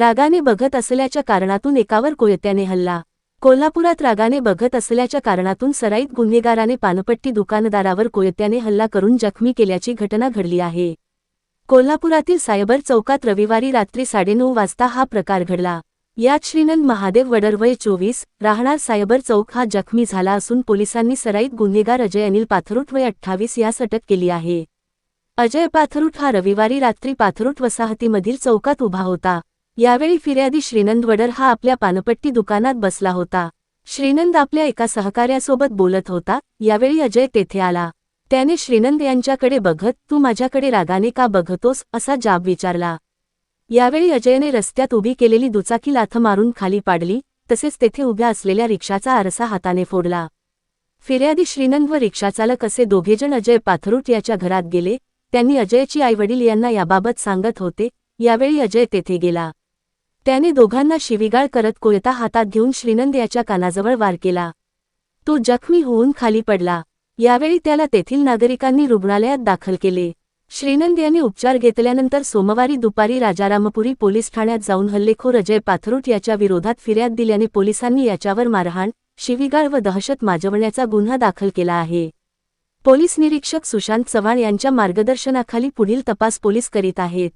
रागाने बघत असल्याच्या कारणातून एकावर कोयत्याने हल्ला. कोल्हापुरात रागाने बघत असल्याच्या कारणातून सराईत गुन्हेगाराने पानपट्टी दुकानदारावर कोयत्याने हल्ला करून जखमी केल्याची घटना घडली आहे. कोल्हापुरातील सायबर चौकात रविवारी रात्री साडेनऊ वाजता हा प्रकार घडला. यात श्रीनंद महादेव वडरवय चोवीस राहणार सायबर चौक हा जखमी झाला असून पोलिसांनी सराईत गुन्हेगार अजय अनिल पाथरुट वय अठ्ठावीस यास अटक केली आहे. अजय पाथरुट हा रविवारी रात्री पाथरुट वसाहतीमधील चौकात उभा होता. यावेळी फिर्यादी श्रीनंद वडर हा आपल्या पानपट्टी दुकानात बसला होता. श्रीनंद आपल्या एका सहकार्यासोबत बोलत होता यावेळी अजय तेथे आला. त्याने श्रीनंद यांच्याकडे बघत तू माझ्याकडे रागाने का बघतोस? असा जाब विचारला. यावेळी अजयने रस्त्यात उभी केलेली दुचाकी लाथ मारून खाली पाडली तसेच तेथे उभ्या असलेल्या रिक्षाचा आरसा हाताने फोडला. फिर्यादी श्रीनंद व रिक्षाचालक असे दोघेजण अजय पाथरूट याच्या घरात गेले. त्यांनी अजयची आईवडील यांना याबाबत सांगत होते. यावेळी अजय तेथे गेला. त्याने दोघांना शिवीगाळ करत कोयता हातात घेऊन श्रीनंद याच्या कानाजवळ वार केला. तो जखमी होऊन खाली पडला. यावेळी त्याला तेथील नागरिकांनी रुग्णालयात दाखल केले. श्रीनंद यांनी उपचार घेतल्यानंतर सोमवारी दुपारी राजारामपुरी पोलीस ठाण्यात जाऊन हल्लेखोर अजय पाथरुट याच्या विरोधात फिर्याद दिल्याने पोलिसांनी याच्यावर मारहाण शिवीगाळ व दहशत माजवण्याचा गुन्हा दाखल केला आहे. पोलीस निरीक्षक सुशांत चव्हाण यांच्या मार्गदर्शनाखाली पुढील तपास पोलीस करीत आहेत.